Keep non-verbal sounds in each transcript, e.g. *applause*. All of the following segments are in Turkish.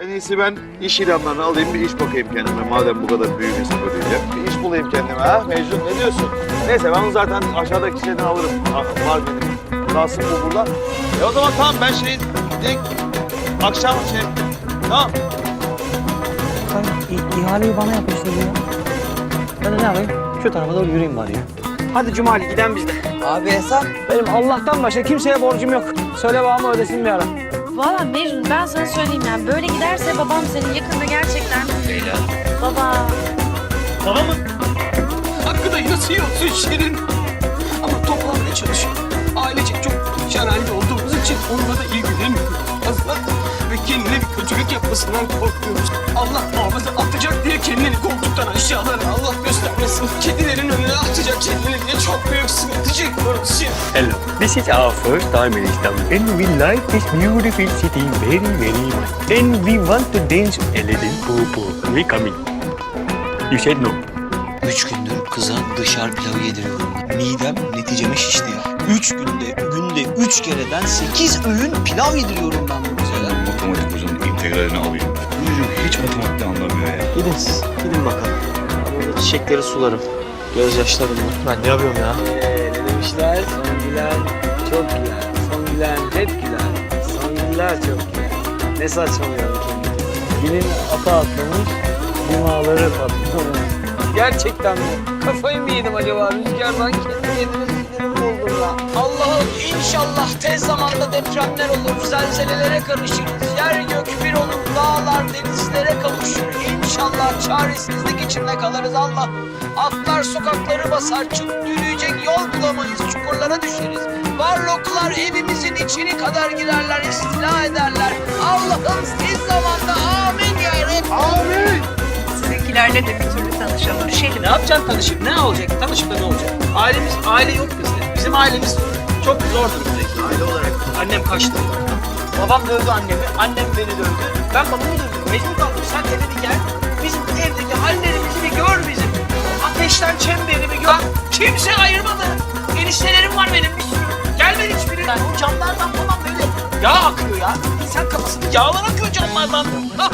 En iyisi ben iş ilanlarını alayım bir iş bakayım kendime. Madem bu kadar büyük hesap ödeyeceğim. Bir iş bulayım kendime ha. Mecnun ne diyorsun? Neyse ben onu zaten aşağıdaki şeyden alırım. Ha, Var benim. Kalsın bu burada. E o zaman tamam ben şey... Direkt akşam şey... Tamam. Sen i- ihaleyi bana yapmıştın ya. Ben de ne yapayım? Şu tarafa doğru yürüyeyim bari ya. Hadi Cumali giden bizde. Abi hesap. Benim Allah'tan başka kimseye borcum yok. Söyle babama ödesin bir ara. Valla Mecnun ben sana söyleyeyim yani böyle giderse babam senin yakında gerçekten... Leyla. Baba. Baba mı? Hakkı da nasıl yiyorsun Şirin? Ama toplamaya çalışıyor. Ailecek çok halde olduğumuz için onunla da ilgilenmiyoruz fazla. Ve kendine bir kötülük yapmasından korkuyoruz. Allah muhafaza atacak diye kendini koltuktan aşağılara Allah göstermesin. Kedilerin önüne atacak kendini diye çok büyük sıkıntı çekiyoruz Şirin. Hello, this is our first time in Istanbul and we like this beautiful city very very much. And we want to dance a little popo. We coming. You said no. Üç gündür kıza dışarı pilavı yediriyorum. Midem neticeme şişti ya. Üç günde, günde üç kereden sekiz öğün pilav yediriyorum ben bu ya. matematik hocanın integralini alayım ben. Bu çocuk hiç matematikte anlamıyor ya. Gidin siz. Gidin bakalım. Ben burada çiçekleri sularım. Gözyaşlarım var. Ben ne yapıyorum ya? Ee, ne demişler? Son gülen çok güler. Son gülen hep güler. Son güller çok güler. Ne saçmalıyorum kendi. Dilin ata atlamış, limaları patlamış. Gerçekten mi? Kafayı mı yedim acaba? Rüzgardan kendimi yedim, sinirim oldum ya. Allah'ım inşallah tez zamanda depremler olur, zelzelelere karışırız. Yer gök bir olur, dağlar denizlere kavuşur. İnşallah çaresizlik içinde kalırız Allah. Atlar sokakları basar, çık yürüyecek yol bulamayız, çukurlara düşeriz. Varlıklar evimizin içini kadar girerler, istila ederler. Allah'ım tez zamanda amin ya Rabbi. Amin. Sizinkilerle de bir türlü tanışamamışım. Ne yapacaksın tanışıp ne olacak? Tanışıp da ne olacak? Ailemiz, aile yok bizde. Bizim ailemiz çok zor durumdayız aile olarak. Annem kaçtı. Babam dövdü annemi, annem beni dövdü. Ben babamı dövdüm. Mecbur kaldım. Sen eve bir gel. Ateşten çemberi bir gör. Kimse ayırmadı. Eniştelerim var benim bir sürü. Gelmedi hiçbirinden. O camlardan falan böyle yağ akıyor ya. İnsan kafasında yağlar akıyor camlardan. *laughs*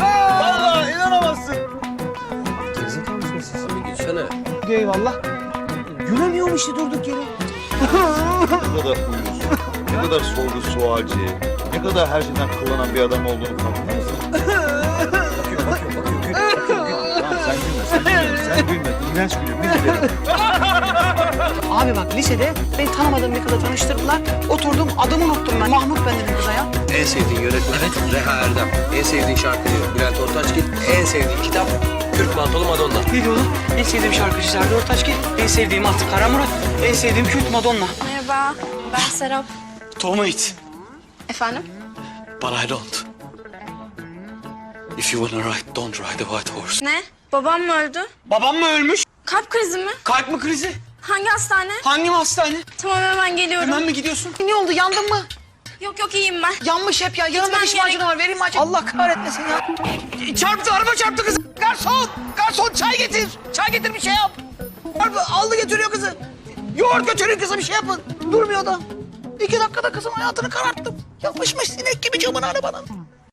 Vallahi inanamazsın. Gerizekalı mısınız siz? Abi gitsene. Eyvallah. Gülemiyorum işte durduk yere. Ne kadar uyuz, ne kadar sorgu sualci, ne kadar her şeyden kullanan bir adam olduğunu farkında mısın? *laughs* gülme. İğrenç gülüyor, biz gidelim. *laughs* Abi bak lisede beni tanımadığım bir kızla tanıştırdılar. Oturdum adımı unuttum ben. Mahmut ben dedim kıza ya. En sevdiğin yönetmen evet. Reha Erdem. En sevdiğin şarkıcı Bülent Ortaçgil. En sevdiğin kitap Kürk Mantolu Madonna. Ne diyorlar? En sevdiğim şarkıcı Serdar Ortaçgil. En sevdiğim atı Kara Murat. En sevdiğim Kürt Madonna. Merhaba ben Serap. İt, Efendim? but I don't. If you wanna ride, don't ride a white horse. Ne? Babam mı öldü? Babam mı ölmüş? Kalp krizi mi? Kalp mı krizi? Hangi hastane? Hangi hastane? Tamam hemen geliyorum. Hemen mi gidiyorsun? Ne oldu yandın mı? Yok yok iyiyim ben. Yanmış hep ya. Yanımda Gitmem diş gerek. macunu var. Vereyim mi acaba? Allah kahretmesin ya. Çarptı, araba çarptı kızı. Garson! Garson çay getir. Çay getir bir şey yap. Araba aldı götürüyor kızı. Yoğurt götürün kıza bir şey yapın. Durmuyor da. İki dakikada kızın hayatını kararttım. Yapışmış sinek gibi camın arabanın.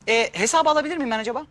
E, hesabı alabilir miyim ben acaba?